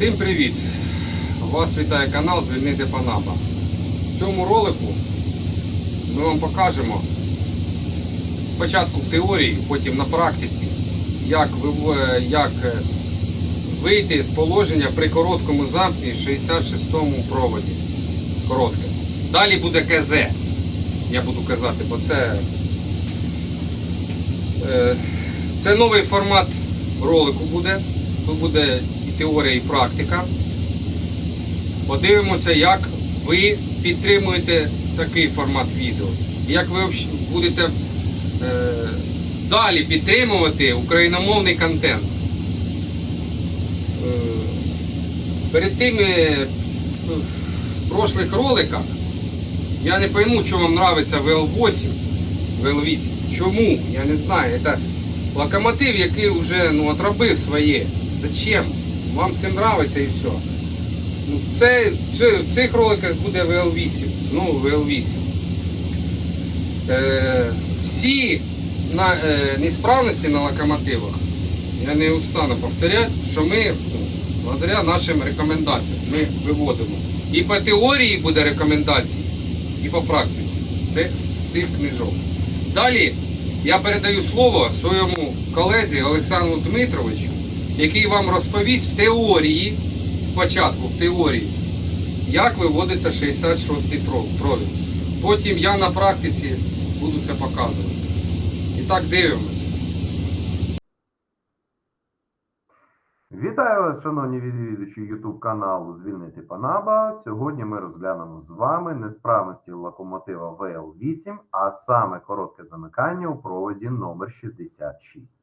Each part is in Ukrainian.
Всім привіт! Вас вітає канал Звільнити Панапа. В цьому ролику ми вам покажемо спочатку в теорії, потім на практиці, як, вив- як е, вийти з положення при короткому замкні в 66-му проводі. Коротке. Далі буде КЗ. Я буду казати, бо це, е, це новий формат ролику буде. Тут буде теорія, і практика. Подивимося, як ви підтримуєте такий формат відео. Як ви будете е, далі підтримувати україномовний контент. Е, перед тими е, в прошлих роликах я не пойму, що вам нравиться VL8, VL8. Чому? Я не знаю. Это локомотив, який вже ну, отробив своє. Зачем? Вам всім нравиться і все. Ну, це, це, в цих роликах буде VL8. Знову VL8. Е, всі на, е, несправності на локомотивах, я не устану повторяти, що ми ну, благодаря нашим рекомендаціям ми виводимо. І по теорії буде рекомендації, і по практиці з, з цих книжок. Далі я передаю слово своєму колезі Олександру Дмитровичу, який вам розповість в теорії, спочатку в теорії, як виводиться 66-й провід. Потім я на практиці буду це показувати. І так дивимось. Вітаю вас, шановні відвідувачі YouTube каналу Звільнити Панаба. Сьогодні ми розглянемо з вами несправності локомотива ВЛ8, а саме коротке замикання у проводі номер 66.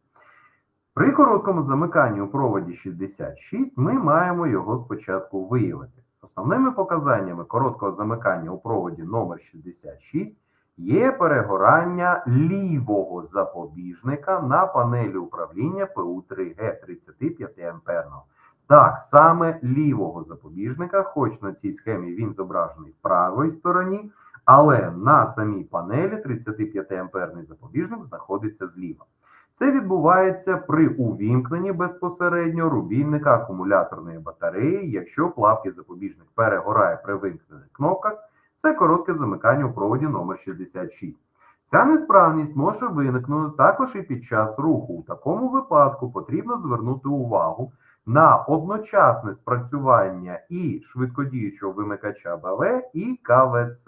При короткому замиканні у проводі 66 ми маємо його спочатку виявити. Основними показаннями короткого замикання у проводі номер 66 є перегорання лівого запобіжника на панелі управління ПУ3Г 35 амперного. Так, саме лівого запобіжника, хоч на цій схемі він зображений в правій стороні, але на самій панелі 35 амперний запобіжник знаходиться зліва. Це відбувається при увімкненні безпосередньо рубільника акумуляторної батареї, якщо плавкий запобіжник перегорає при вимкнених кнопках, це коротке замикання у проводі номер 66. Ця несправність може виникнути також і під час руху. У такому випадку потрібно звернути увагу на одночасне спрацювання і швидкодіючого вимикача БВ і КВЦ.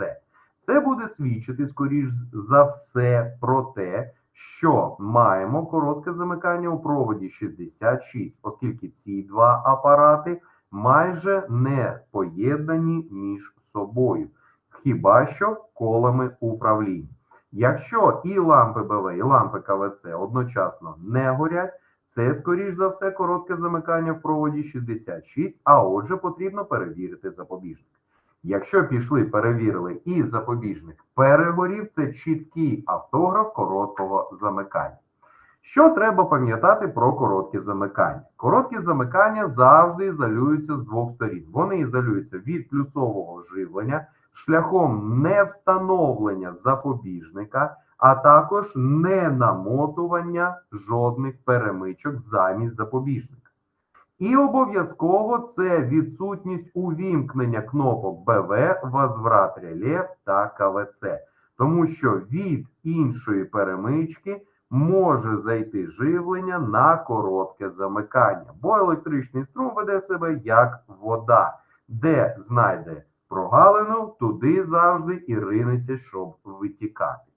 Це буде свідчити, скоріш за все, про те, що маємо коротке замикання у проводі 66, оскільки ці два апарати майже не поєднані між собою хіба що колами управління. Якщо і лампи БВ, і лампи КВЦ одночасно не горять, це, скоріш за все, коротке замикання в проводі 66, а отже, потрібно перевірити запобіжник. Якщо пішли, перевірили і запобіжник перегорів, це чіткий автограф короткого замикання. Що треба пам'ятати про короткі замикання? Короткі замикання завжди ізолюються з двох сторін. Вони ізолюються від плюсового живлення шляхом невстановлення запобіжника, а також не намотування жодних перемичок замість запобіжника. І обов'язково це відсутність увімкнення кнопок БВ, возврат реле та КВЦ, тому що від іншої перемички може зайти живлення на коротке замикання, бо електричний струм веде себе як вода, де знайде прогалину, туди завжди і ринеться, щоб витікати.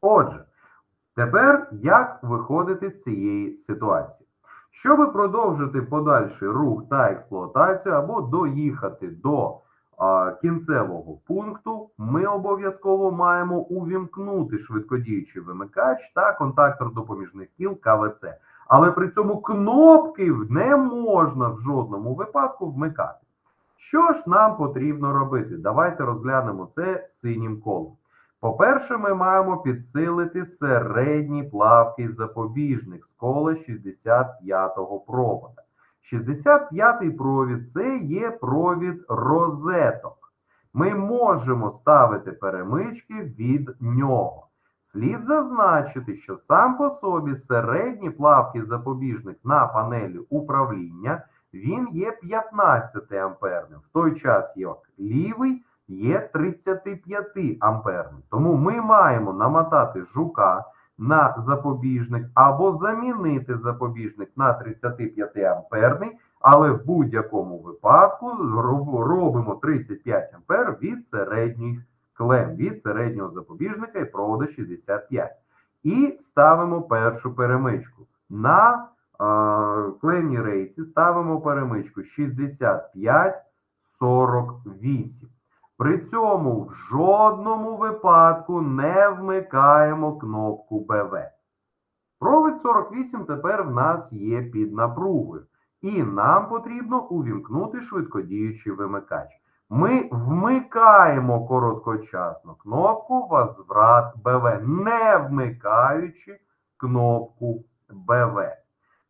Отже, тепер як виходити з цієї ситуації? Щоб продовжити подальший рух та експлуатацію або доїхати до а, кінцевого пункту, ми обов'язково маємо увімкнути швидкодіючий вимикач та контактор допоміжних кіл КВЦ. Але при цьому кнопки не можна в жодному випадку вмикати. Що ж нам потрібно робити? Давайте розглянемо це синім колом. По-перше, ми маємо підсилити середній плавкий запобіжник з кола 65-го провода. 65-й провід це є провід розеток. Ми можемо ставити перемички від нього. Слід зазначити, що сам по собі середній плавкий запобіжник на панелі управління він є 15 амперним, в той час як лівий є 35 амперним. Тому ми маємо намотати жука на запобіжник або замінити запобіжник на 35 амперний, але в будь-якому випадку робимо 35 ампер від середніх клем, від середнього запобіжника і проводу 65. І ставимо першу перемичку. На е, клемній рейці ставимо перемичку 65-48. При цьому в жодному випадку не вмикаємо кнопку БВ. Провід 48 тепер в нас є під напругою, і нам потрібно увімкнути швидкодіючий вимикач. Ми вмикаємо короткочасно кнопку возврат БВ, не вмикаючи кнопку БВ.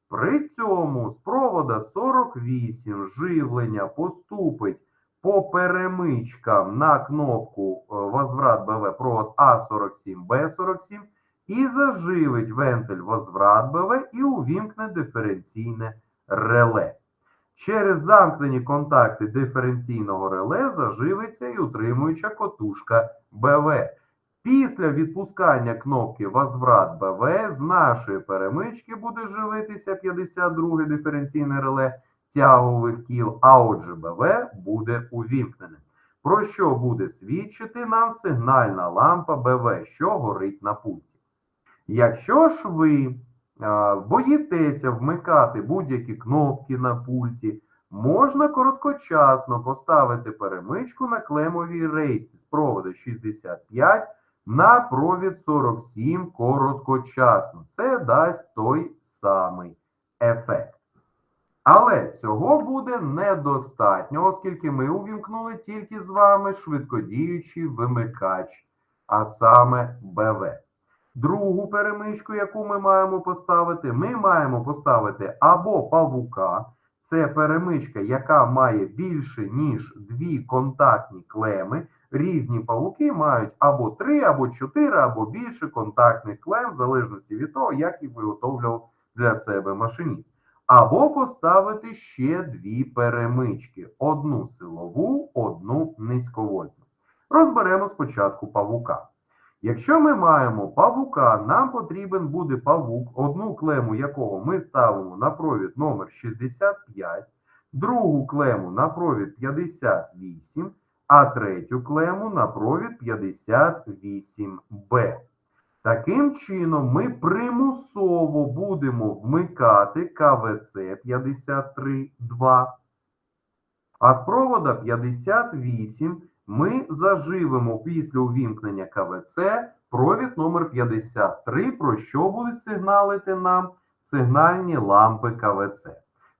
При цьому з провода 48 живлення поступить по перемичкам на кнопку е, возврат БВ провод А47, Б47 і заживить вентиль возврат БВ і увімкне диференційне реле. Через замкнені контакти диференційного реле заживиться і утримуюча котушка БВ. Після відпускання кнопки Возврат БВ з нашої перемички буде живитися 52 диференційне реле тягових кіл, а отже БВ буде увімкненим. Про що буде свідчити нам сигнальна лампа БВ, що горить на пульті. Якщо ж ви боїтеся вмикати будь-які кнопки на пульті, можна короткочасно поставити перемичку на клемовій рейці з проводу 65 на провід 47 короткочасно. Це дасть той самий ефект. Але цього буде недостатньо, оскільки ми увімкнули тільки з вами швидкодіючий вимикач, а саме БВ. Другу перемичку, яку ми маємо поставити, ми маємо поставити або павука. Це перемичка, яка має більше, ніж дві контактні клеми. Різні павуки мають або три, або чотири, або більше контактних клем, в залежності від того, як їх виготовлював для себе машиніст. Або поставити ще дві перемички: одну силову, одну низьковольтну. Розберемо спочатку павука. Якщо ми маємо павука, нам потрібен буде павук, одну клему якого ми ставимо на провід номер 65, другу клему на провід 58, а третю клему на провід 58Б. Таким чином, ми примусово будемо вмикати КВЦ 53.2, а з провода 58 ми заживемо після увімкнення КВЦ провід номер 53, про що будуть сигналити нам сигнальні лампи КВЦ.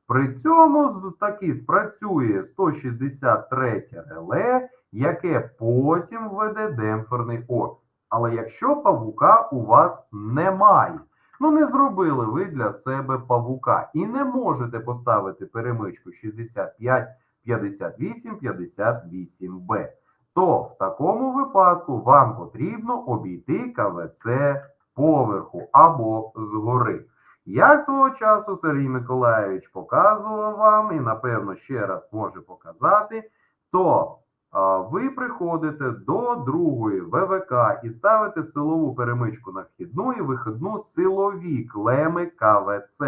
При цьому таки спрацює 163 реле, яке потім введе демпферний опір. Але якщо павука у вас немає, ну не зробили ви для себе павука і не можете поставити перемичку 65, 58, 58Б, то в такому випадку вам потрібно обійти КВЦ поверху або згори. Як свого часу Сергій Миколайович показував вам, і напевно ще раз може показати, то ви приходите до другої ВВК і ставите силову перемичку на вхідну і вихідну силові клеми КВЦ.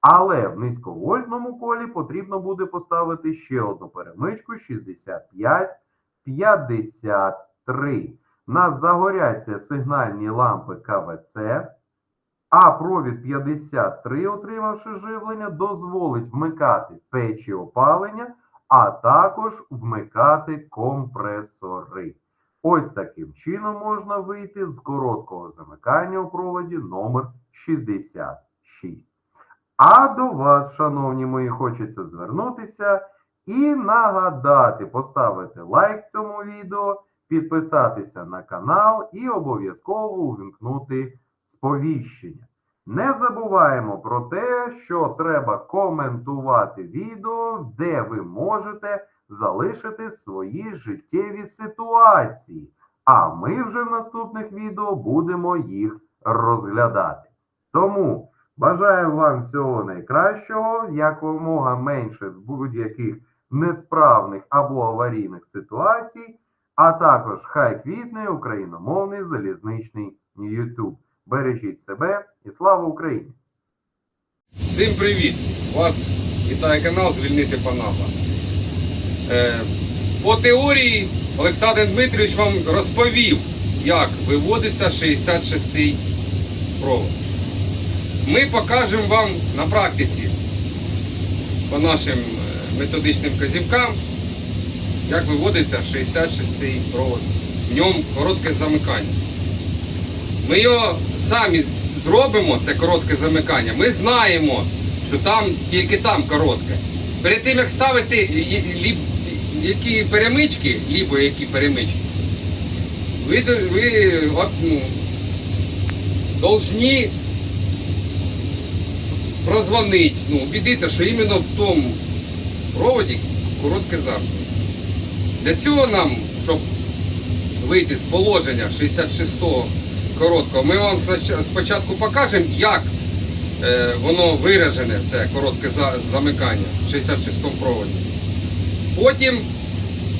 Але в низьковольтному колі потрібно буде поставити ще одну перемичку 65 53. Нас загоряться сигнальні лампи КВЦ, а провід 53, отримавши живлення, дозволить вмикати печі опалення, а також вмикати компресори. Ось таким чином можна вийти з короткого замикання у проводі номер 66. А до вас, шановні мої, хочеться звернутися і нагадати, поставити лайк цьому відео, підписатися на канал і обов'язково увімкнути сповіщення. Не забуваємо про те, що треба коментувати відео, де ви можете залишити свої життєві ситуації. А ми вже в наступних відео будемо їх розглядати. Тому Бажаю вам всього найкращого, якомога менше будь-яких несправних або аварійних ситуацій, а також хай квітне україномовний залізничний YouTube. Бережіть себе і слава Україні! Всім привіт! Вас вітає канал Звільнити Панапа. Е, по теорії Олександр Дмитрович вам розповів, як виводиться 66-й провод. Ми покажемо вам на практиці по нашим е, методичним вказівкам, як виводиться 66-й провод. В ньому коротке замикання. Ми його самі зробимо, це коротке замикання. Ми знаємо, що там тільки там коротке. Перед тим як ставити і- лі- які перемички, лібо які перемички, ви, ви от, ну, должні прозвонити, ну, убедитися, що іменно в тому проводі коротке замкнення. Для цього нам, щоб вийти з положення 66-го короткого, ми вам спочатку покажемо, як е, воно виражене, це коротке замикання в 66-му проводі. Потім,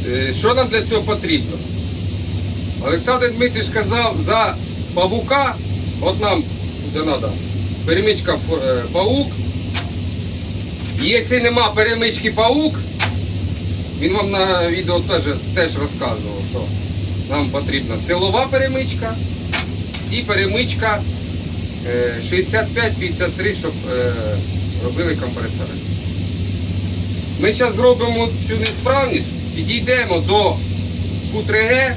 е, що нам для цього потрібно? Олександр Дмитрич казав за павука, от нам де треба, перемичка е, паук. Якщо нема перемички паук, він вам на відео теж розказував, що нам потрібна силова перемичка і перемичка е, 65-53, щоб е, робили компресори. Ми зараз зробимо цю несправність, підійдемо до Q3G,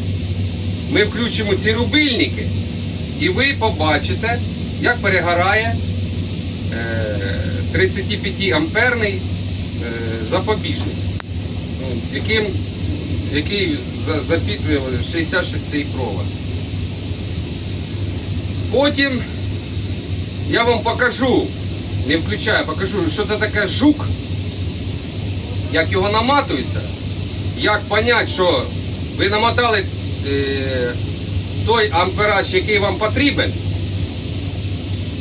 ми включимо ці рубильники, і ви побачите, як перегорає е, 35 амперний е, запобіжник, ну, який за- запітує 66 провод. Потім я вам покажу, не включаю, покажу, що це таке жук, як його наматується, як понять, що ви намотали е, той ампераж, який вам потрібен,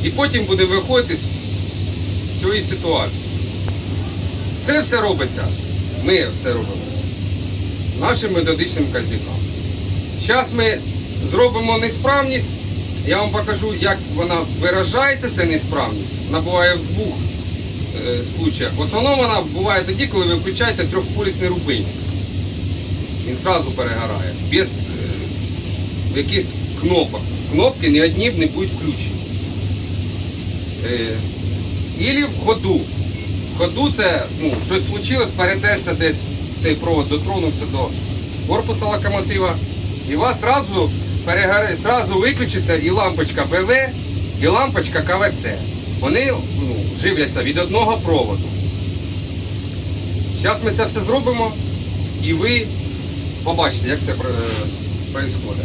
і потім буде виходити з цієї ситуації. Це все робиться, ми все робимо нашим методичним вказівкам. Зараз ми зробимо несправність. Я вам покажу, як вона виражається, ця несправність. Вона буває в двох е, случаях. В основному вона буває тоді, коли ви включаєте трьохполісний рубильник. Він одразу перегорає, без е, якихось кнопок. Кнопки ні одні не будуть включені. Е, Ілі в ходу. В ходу це ну, щось случилось, перетерся десь цей провод, дотронувся до корпуса локомотива, і вас сразу, перегоре, сразу виключиться і лампочка БВ, і лампочка КВЦ. Вони ну, живляться від одного проводу. Зараз ми це все зробимо, і ви побачите, як це відбувається.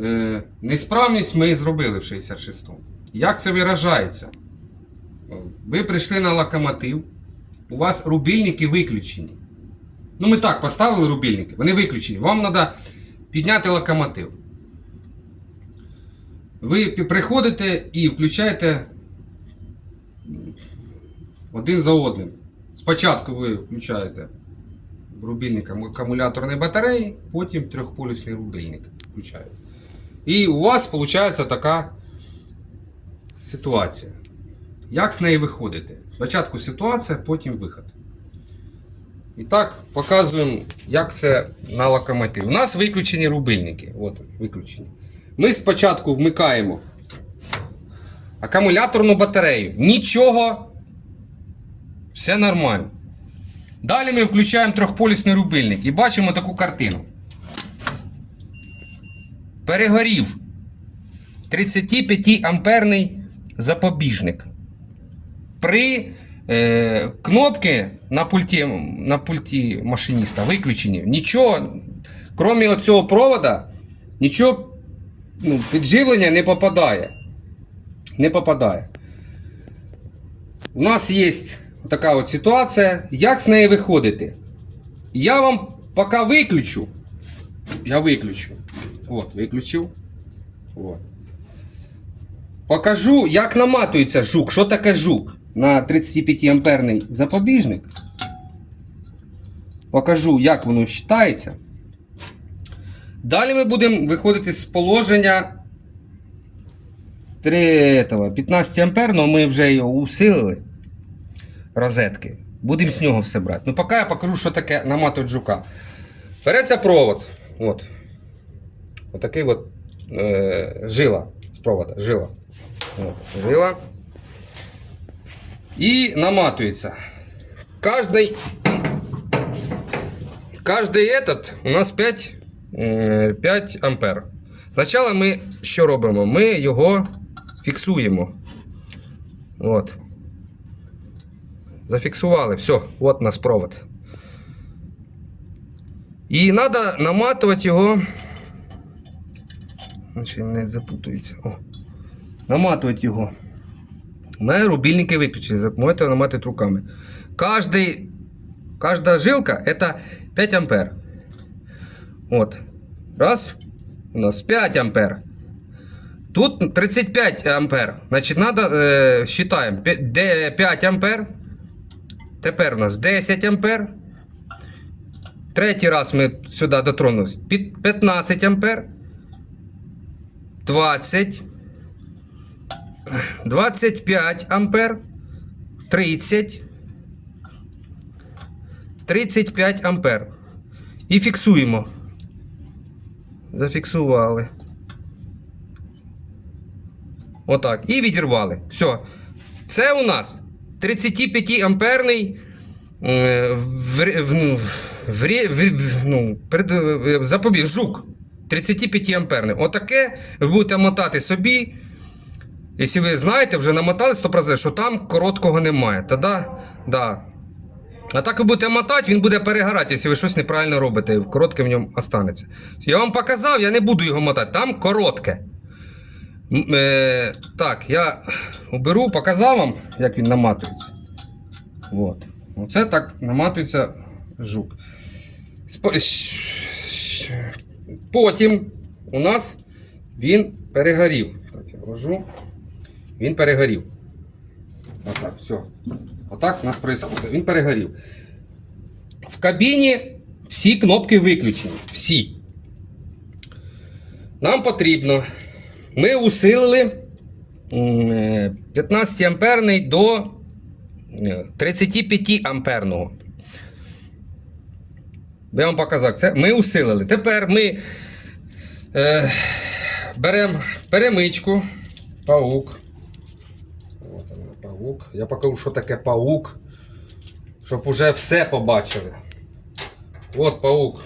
Е, несправність ми зробили в 66-му. Як це виражається? Ви прийшли на локомотив, у вас рубільники виключені. Ну, ми так поставили рубільники, вони виключені. Вам треба підняти локомотив. Ви приходите і включаєте один за одним. Спочатку ви включаєте рубільник акумуляторної батареї, потім трьохполюсний рубильник включаєте. І у вас виходить така ситуація. Як з неї виходити? Спочатку ситуація, потім виход. І так, показуємо, як це на локомотив. У нас виключені рубильники. От виключені. Ми спочатку вмикаємо акумуляторну батарею. Нічого. Все нормально. Далі ми включаємо трьохполісний рубильник і бачимо таку картину. Перегорів 35 амперний запобіжник. При е, кнопки на пульті, на пульті машиніста виключені. Нічого, крім цього провода, нічого ну, підживлення не попадає. Не попадає. У нас є така от ситуація. Як з неї виходити? Я вам поки виключу. Я виключу. От, виключив. От. покажу, як наматується жук. Що таке жук на 35 амперний запобіжник. Покажу, як воно вважається. Далі ми будемо виходити з положення 3, этого, 15 амперного, ми вже його усилили. Розетки. Будемо з нього все брати. Ну, поки я покажу, що таке наматувати жука. Береться провод. От. Отакий от е, жила з провода. Жила. От, жила І наматується. Каждый, каждый этот у нас 5, е, 5 ампер. Спочатку ми що робимо? Ми його фіксуємо. От. Зафіксували. Все, от у нас провод. І треба наматувати його. Значить, не запутується. О. Наматувати його. Мене рубільники виключені, можете наматувати руками. Каждый, каждая жилка это 5 ампер. Вот. Раз. У нас 5 ампер. Тут 35 ампер. Значить, надо, е, считаем. 5 ампер. Тепер у нас 10 ампер. Третій раз ми сюди дотронулись. 15 ампер. 20. 25 ампер. 30. 35 ампер. І фіксуємо. Зафіксували. Отак. І відірвали. Все. Це у нас 35 амперний е, в, в, ну, в, в, ну, перед, е, запобіг, жук. 35 амперний. Отаке ви будете мотати собі. Якщо ви знаєте, вже намотали 100%, що там короткого немає. Тоді, да. А так ви будете мотати, він буде перегорати, якщо ви щось неправильно робите, і коротке в ньому останеться. Я вам показав, я не буду його мотати, там коротке. Е, так, я уберу, показав вам, як він наматується. От. Оце так наматується жук. Потім у нас він перегорів. Так, я вложу. Він перегорів. Отак, все. Отак у нас відбувається. Він перегорів. В кабіні всі кнопки виключені. Всі. Нам потрібно. Ми усилили е, 15 амперний до е, 35 амперного. Я вам показав це. Ми усилили. Тепер ми е, беремо перемичку, паук. Паук. Я покажу, що таке паук. Щоб уже все побачили. От паук.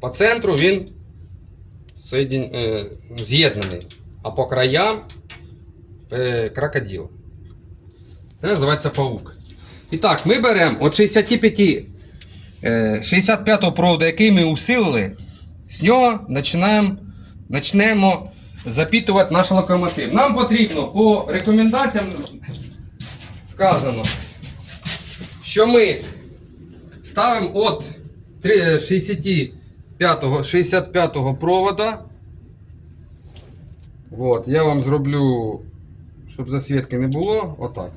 По центру він е, з'єднаний. А по краям е, крокодил. Це називається паук. І так, ми беремо от 65 е, 65-го проводу, який ми усилили, з нього починаємо, почнемо запітувати наш локомотив. Нам потрібно по рекомендаціям сказано, що ми ставимо от 65-го 65-го провода. От, я вам зроблю, щоб засвідки не було. Отак.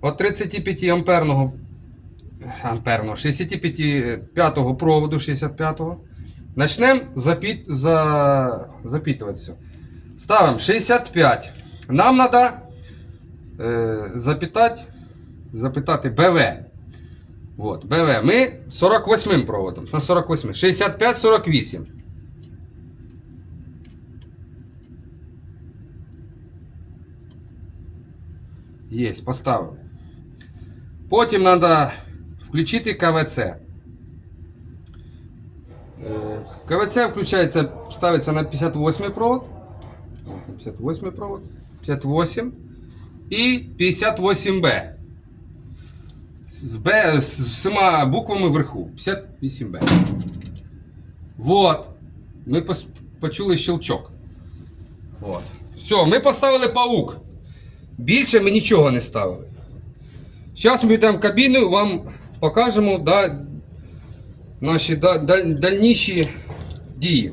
От 35 амперного амперного 65 проводу 65-го. Начнемо запіт, за, запитувати все. Ставимо 65. Нам треба е, запитати, запитати БВ. Вот, БВ. Ми 48 проводом. На 48. 65-48. Є, поставили. Потім треба включити КВЦ. Е, КВЦ включається, ставиться на 58 провод. О, 58 провод. 58 і 58Б. З Б з всіма буквами вверху. 58Б. Вот. Ми почули щелчок. Вот. Все, ми поставили паук. Більше ми нічого не ставили. Зараз ми йдемо в кабіну, вам покажемо да, наші да, даль- дальніші дії.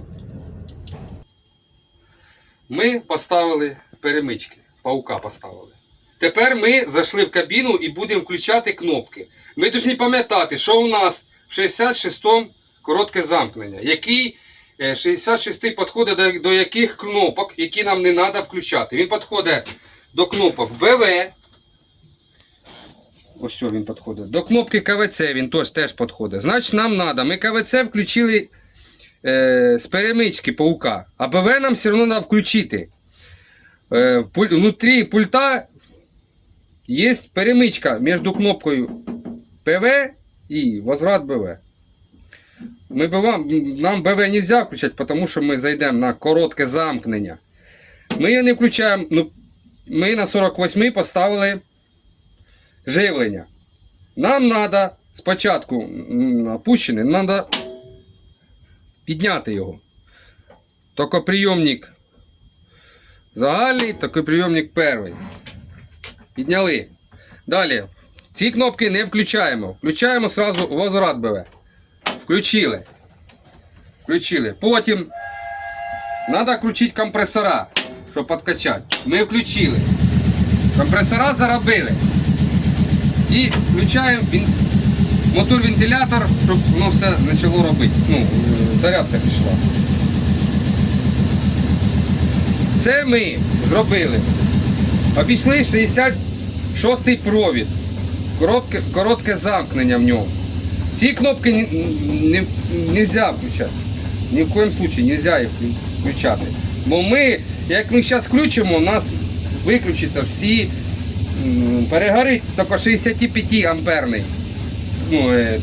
Ми поставили перемички. паука поставили. Тепер ми зайшли в кабіну і будемо включати кнопки. Ми повинні пам'ятати, що у нас в 66-му коротке замкнення, який е, 66-й підходить до, до яких кнопок, які нам не треба включати. Він підходить до кнопок БВ. Ось він підходить. До кнопки КВЦ він теж, теж підходить. Значить, нам треба. Ми КВЦ включили е, з перемички паука, а БВ нам все одно треба включити. Е, внутрі пульта є перемичка між кнопкою ПВ і возврат БВ. Ми БВ, нам БВ не можна включати, тому що ми зайдемо на коротке замкнення. Ми її не включаємо. Ну, ми на 48 поставили живлення. Нам треба спочатку опущений, нам треба підняти його. Токоприйомник загальний, токоприйомник перший. Підняли. Далі. Ці кнопки не включаємо. Включаємо сразу возврат БВ. Включили. Включили. Потім треба включити компресора, щоб підкачати. Ми включили. Компресора заробили. І включаємо мотор-вентилятор, щоб воно все почало робити. Ну, зарядка пішла. Це ми зробили. Обійшли 66-й провід. Коротке, коротке замкнення в ньому. Ці кнопки не, не, нельзя включати. Ні в коєму случае нельзя їх включати. Бо ми, як ми зараз включимо, у нас виключаться всі перегорить тільки 65 амперний. Ну, е,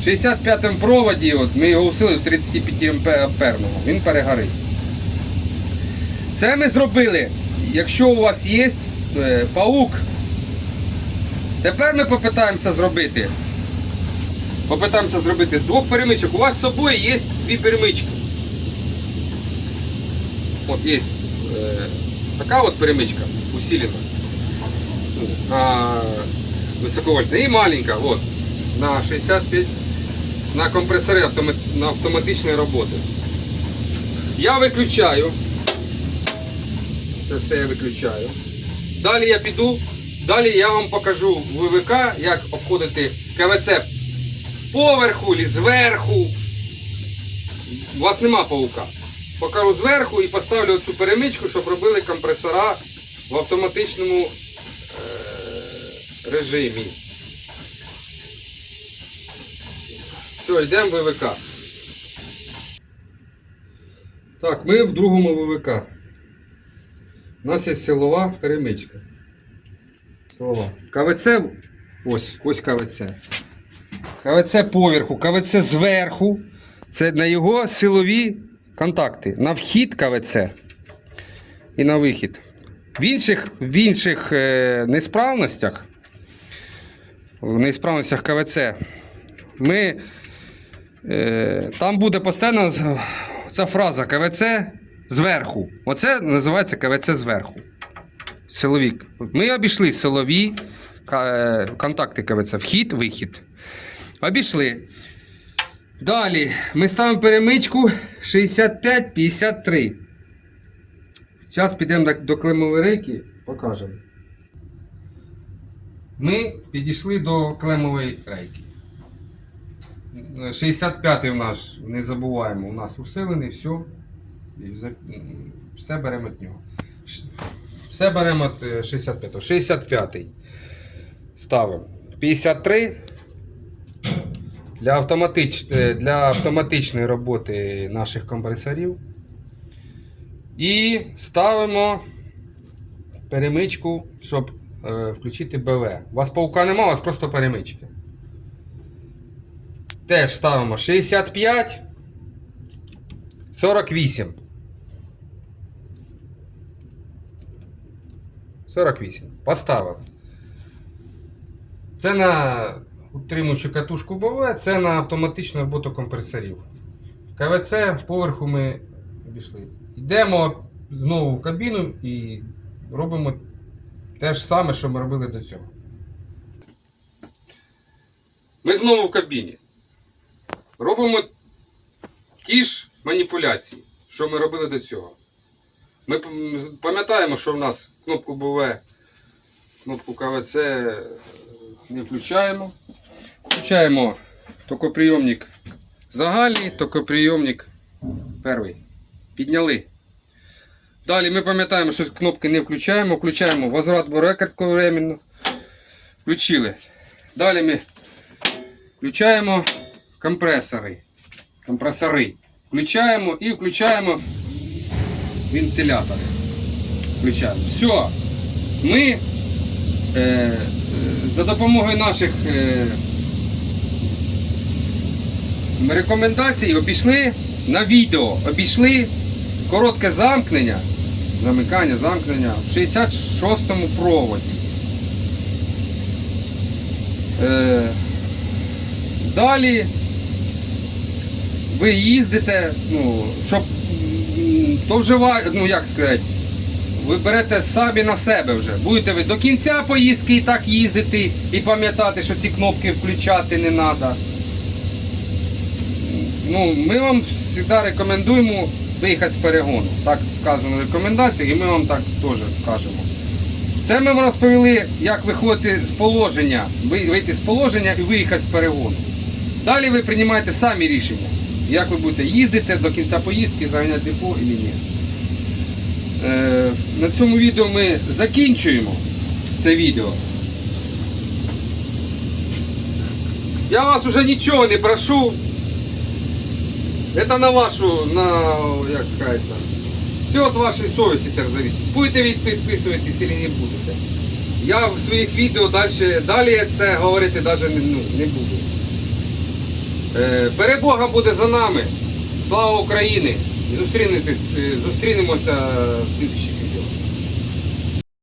в 65 проводі от, ми його усилили до 35 амперного. Він перегорить. Це ми зробили, якщо у вас є е, паук. Тепер ми попитаємося зробити. Попитаємося зробити з двох перемичок. У вас з собою є дві перемички. От є е, така от перемичка усилена. Ну, На високовольтна. І маленька, от, на 65 на компресори на автоматичної роботи. Я виключаю. Це все я виключаю. Далі я піду. Далі я вам покажу ВВК, як обходити КВЦ поверху чи зверху. У вас нема паука. Покажу зверху і поставлю цю перемичку, щоб робили компресора в автоматичному е, режимі. Все, йдемо в ВВК. Так, ми в другому ВВК. У нас є силова перемичка. Силова. КВЦ. Ось, ось КВЦ. КВЦ поверху, КВЦ зверху. Це на його силові контакти. На вхід КВЦ і на вихід. В інших, в інших е, несправностях, в несправностях КВЦ, ми, е, там буде постійно ця фраза КВЦ зверху. Оце називається КВЦ зверху. Силові. Ми обійшли силові е, контакти КВЦ. Вхід, вихід. Обійшли. Далі ми ставимо перемичку 65-53. Зараз підемо до клемової рейки, покажемо. Ми підійшли до клемової рейки. 65-й у нас, не забуваємо, у нас усилений, все. І все беремо від нього. Все беремо е, 65-го. 65-й ставимо. 53 для, автоматич... е, для автоматичної роботи наших компресорів. І ставимо перемичку, щоб е, включити БВ. У вас паука немає, у вас просто перемички. Теж ставимо 65, 48. 48. Поставив. Це на утримуючу катушку БВ, це на автоматичну роботу компресорів. КВЦ поверху ми обійшли. Йдемо знову в кабіну і робимо те ж саме, що ми робили до цього. Ми знову в кабіні. Робимо ті ж маніпуляції, що ми робили до цього. Ми пам'ятаємо, що в нас кнопку БВ, кнопку КВЦ не включаємо. Включаємо токоприйомник загальний, токоприйомник перший. Підняли. Далі ми пам'ятаємо, що кнопки не включаємо. Включаємо возврат буре кратковременно. Включили. Далі ми включаємо компресори. Компресори. Включаємо і включаємо вентилятори. Включаємо. Все. Ми е, е, за допомогою наших е, рекомендацій обійшли на відео, обійшли коротке замкнення, замикання, замкнення в 66-му проводі. Е, далі ви їздите, ну, щоб то вже ва- ну як сказати, ви берете самі на себе вже. Будете ви до кінця поїздки і так їздити і пам'ятати, що ці кнопки включати не треба. Ну, ми вам завжди рекомендуємо виїхати з перегону. Так сказано в рекомендаціях, і ми вам так теж кажемо. Це ми вам розповіли, як виходити з положення, вийти з положення і виїхати з перегону. Далі ви приймаєте самі рішення, як ви будете їздити до кінця поїздки, заганяти депо і ні. Е, на цьому відео ми закінчуємо це відео. Я вас уже нічого не прошу. Это на вашу, на, як кажется, все от вашої совісті тепер зависит. Будете ви підписуватись чи не будете. Я в своїх відео далі, далі це говорити навіть ну, не буду. Е, перемога буде за нами. Слава Україні! Е, зустрінемося в слідчих